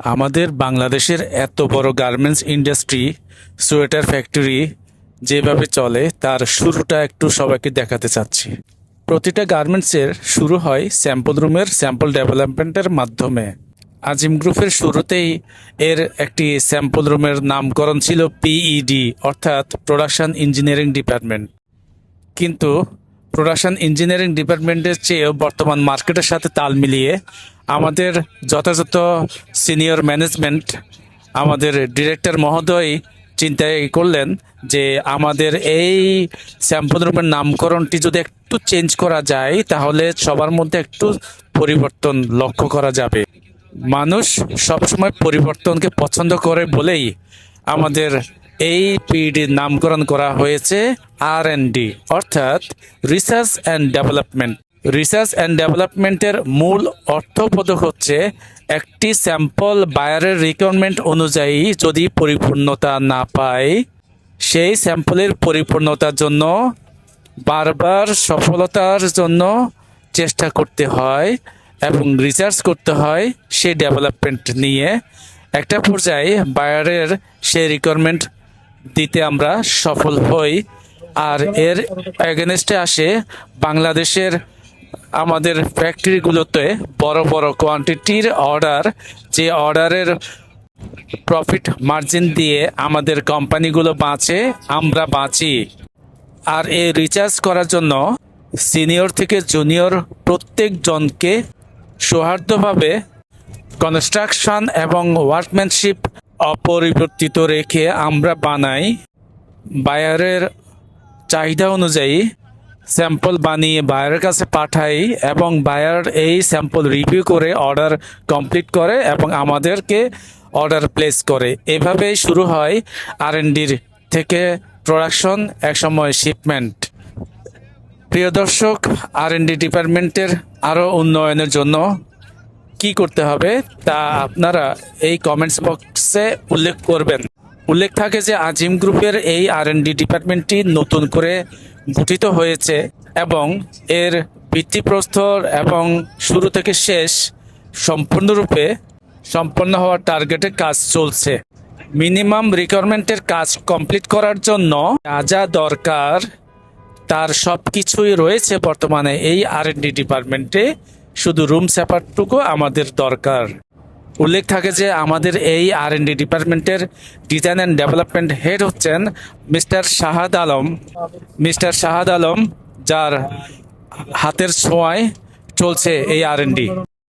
আমাদের বাংলাদেশের এত বড় গার্মেন্টস ইন্ডাস্ট্রি, সোয়েটার ফ্যাক্টরি যেভাবে চলে, তার শুরুটা একটু সবাইকে দেখাতে চাচ্ছি। প্রতিটা গার্মেন্টসের শুরু হয় স্যাম্পল রুমের, স্যাম্পল ডেভেলপমেন্টের মাধ্যমে। আজিম গ্রুপের শুরুতেই এর একটি স্যাম্পল রুমের নামকরণ ছিল পিইডি অর্থাৎ প্রোডাকশন ইঞ্জিনিয়ারিং ডিপার্টমেন্ট কিন্তু প্রোডাকশন ইঞ্জিনিয়ারিং ডিপার্টমেন্টের চেয়েও বর্তমান মার্কেটের সাথে তাল মিলিয়ে আমাদের যথাযথ সিনিয়র ম্যানেজমেন্ট আমাদের ডিরেক্টর মহোদয় চিন্তায় করলেন যে আমাদের এই স্যাম্পল রুমের নামকরণটি যদি একটু চেঞ্জ করা যায়, তাহলে সবার মধ্যে একটু পরিবর্তন লক্ষ্য করা যাবে। মানুষ সবসময় পরিবর্তনকে পছন্দ করে বলেই আমাদের এই পিডির নামকরণ করা হয়েছে আর ডি অর্থাৎ research and development research and ডেভেলপমেন্টের মূল অর্থবোধক হচ্ছে একটি স্যাম্পল বায়ারের রিকোয়ারমেন্ট অনুযায়ী যদি পরিপূর্ণতা না পায়, সেই স্যাম্পলের পরিপূর্ণতার জন্য বারবার সফলতার জন্য চেষ্টা করতে হয় এবং রিসার্চ করতে হয় সেই ডেভেলপমেন্ট নিয়ে। একটা পর্যায়ে বায়ারের সেই রিকোয়ারমেন্ট দিতে আমরা সফল হই। আর এর এগেনস্টে আসে বাংলাদেশের আমাদের ফ্যাক্টরিগুলোতে বড় বড় কোয়ান্টিটির অর্ডার যে অর্ডারের প্রফিট মার্জিন দিয়ে আমাদের কোম্পানিগুলো বাঁচে, আমরা বাঁচি। আর এই রিচার্জ করার জন্য সিনিয়র থেকে জুনিয়র প্রত্যেকজনকে সৌহার্দ্যভাবে কনস্ট্রাকশন এবং ওয়ার্কম্যানশিপ অপরিবর্তিত রেখে আমরা বানাই। বায়ারের চাহিদা অনুযায়ী স্যাম্পল বানিয়ে বায়ারের কাছে পাঠাই এবং বায়ার এই স্যাম্পল রিভিউ করে অর্ডার কমপ্লিট করে এবং আমাদেরকে অর্ডার প্লেস করে। এভাবেই শুরু হয় আর থেকে প্রোডাকশন, একসময় শিপমেন্ট। প্রিয় দর্শক আর ডি ডিপার্টমেন্টের আরও উন্নয়নের জন্য কি করতে হবে তা আপনারা এই কমেন্টস বক্সে উল্লেখ করবেন। উল্লেখ থাকে যে আজিম গ্রুপের এই আর ডিপার্টমেন্টটি নতুন করে গঠিত হয়েছে এবং এর ভিত্তিপ্রস্তর এবং শুরু থেকে শেষ সম্পূর্ণরূপে সম্পন্ন হওয়ার টার্গেটে কাজ চলছে। মিনিমাম রিকোয়ারমেন্টের কাজ কমপ্লিট করার জন্য যা যা দরকার তার সব কিছুই রয়েছে বর্তমানে এই আর ডিপার্টমেন্টে। শুধু রুম স্যাপারটুকু আমাদের দরকার। উল্লেখ থাকে যে আমাদের এই আর এন ডি ডিপার্টমেন্টের ডিজাইন অ্যান্ড ডেভেলপমেন্ট হেড হচ্ছেন মিস্টার শাহাদ আলম। মিস্টার শাহাদ আলম, যার হাতের ছোঁয়ায় চলছে এই আর এন ডি